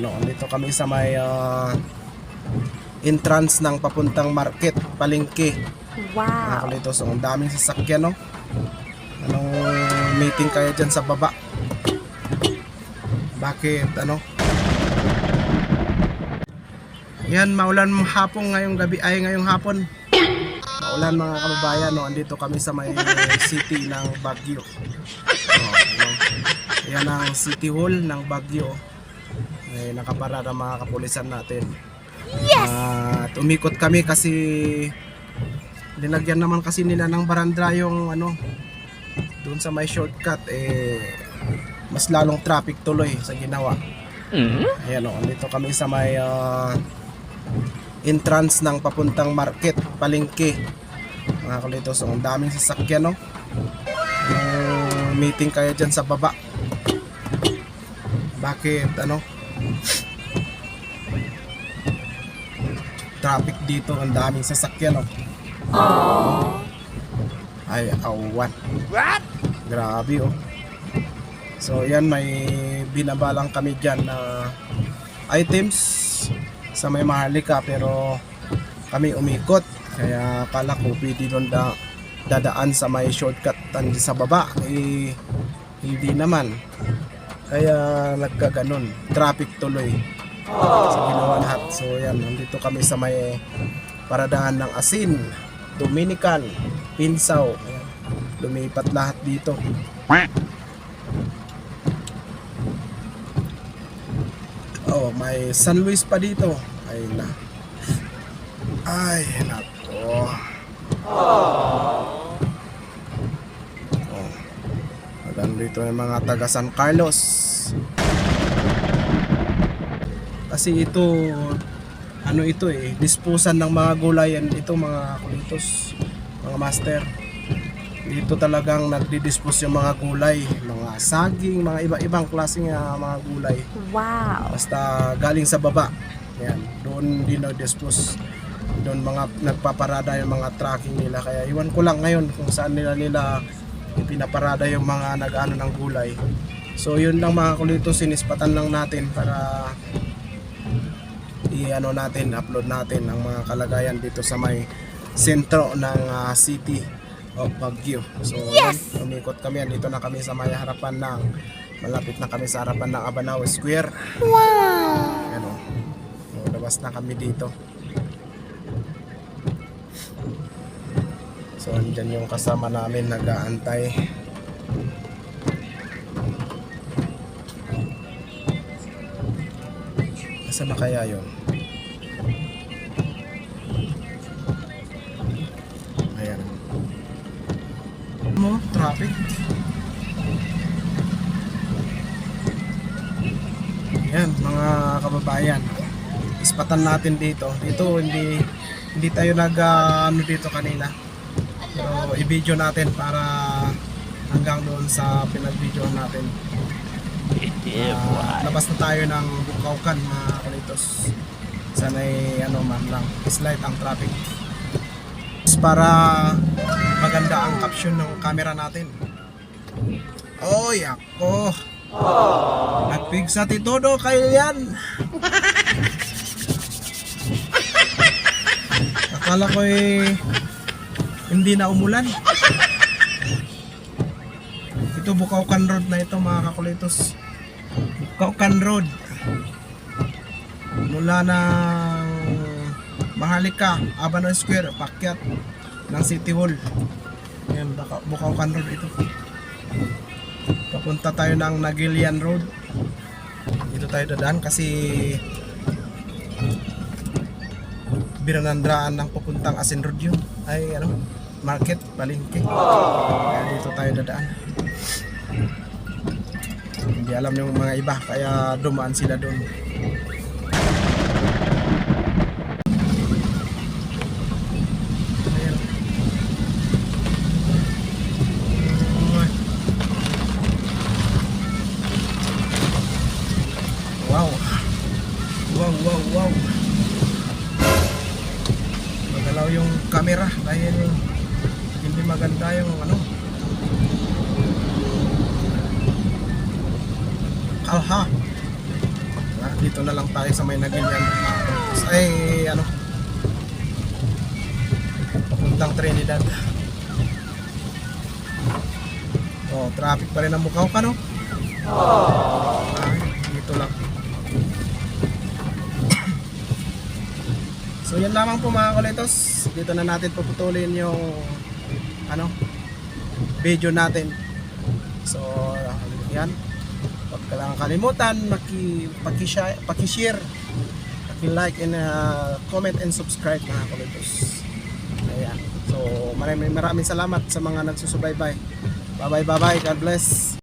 No, dito kami sa may ah, entrance ng papuntang market, palengke. Wow. kalito, so ang daming sasakyan, no? Anong meeting kayo dyan sa baba? Bakit, ano? Yan, maulan hapon ngayong gabi, ay ngayong hapon. Maulan mga kababayan, no? Andito kami sa may city ng Baguio. Oh, ano? Yan ang city hall ng Baguio. May nakaparada mga kapulisan natin. Yes! At umikot kami kasi nilagyan naman kasi nila ng barandra yung ano doon sa may shortcut eh mas lalong traffic tuloy sa ginawa. Ayan o, dito kami sa may ah, entrance ng papuntang market, palengke. Mga kalito, so ang daming sasakyan no. Anong meeting kayo dyan sa baba? Bakit ano? Traffic dito, ang daming sasakyan oh. Ay, awan. What? Grabe oh. So yan may binabalang kami dyan na items sa may Maharlika pero kami umikot kaya kala ko pwede doon da, dadaan sa may shortcut sa baba eh hindi naman kaya nagkaganon traffic tuloy sa ginawa lahat so yan nandito kami sa may paradahan ng Asin Dominican Pinsaw Ayan. lumipat lahat dito Oh, may San Luis pa dito. Ay na. Ay, nako. Oh. Maganda dito yung mga taga San Carlos. Kasi ito, ano ito eh, dispusan ng mga gulayan ito mga kulitos, mga master. Dito talagang nagdi-dispose yung mga gulay, mga saging, mga iba-ibang klaseng ah, mga gulay. Wow. Basta galing sa baba. Yan, doon din nag-dispose. Doon mga nagpaparada yung mga tracking nila. Kaya iwan ko lang ngayon kung saan nila nila pinaparada yung mga nag-ano ng gulay. So yun lang mga kulito, sinispatan lang natin para i-ano natin, upload natin ang mga kalagayan dito sa may sentro ng ah, city of Baguio. So yes! umikot kami, dito na kami sa may harapan ng malapit na kami sa harapan ng Abanao Square. Wow. Ano, labas na kami dito. So, andyan yung kasama namin nag-aantay. Asa na kaya yun? Ayan. Mo, traffic. Yan, mga kababayan. Ispatan natin dito. Dito hindi hindi tayo nag ah, ano dito kanina. Pero i-video natin para hanggang doon sa pinag-video natin. Ah, labas na tayo ng Bukawkan mga kalitos. Sanay ano man lang, slight ang traffic. Para maganda ang caption ng camera natin. Oy, ako. Nagpigsa ti todo kayo yan. Akala ko eh hindi na umulan. Ito Bukawkan Road na ito mga kakulitos. Bukawkan Road. Mula ng Mahalika, Abanon Square, pakyat ng City Hall. Yan, Bukawkan Road ito. Papunta tayo ng Nagilian Road. Dito tayo dadaan kasi binanandraan ng papuntang Asin Road yun. Ay ano, market, palengke. Kaya dito tayo dadaan. Hindi alam yung mga iba kaya dumaan sila doon. Ayan. Uy. Wow. Wow, wow, wow. Magalaw yung camera dahil hindi maganda yung ano. Kalha. dito na lang tayo sa may Nagilian. Ay, ano, papuntang Trinidad. Oh, traffic pa rin ang mukha ko, no? Ay, dito lang. So yan lamang po mga kulitos. Dito na natin puputulin yung ano video natin. So yan. Huwag ka lang kalimutan maki paki-share, paki-share, paki-like and uh, comment and subscribe mga kulitos. Ayan. So maraming maraming salamat sa mga nagsusubaybay. Bye bye bye bye. God bless.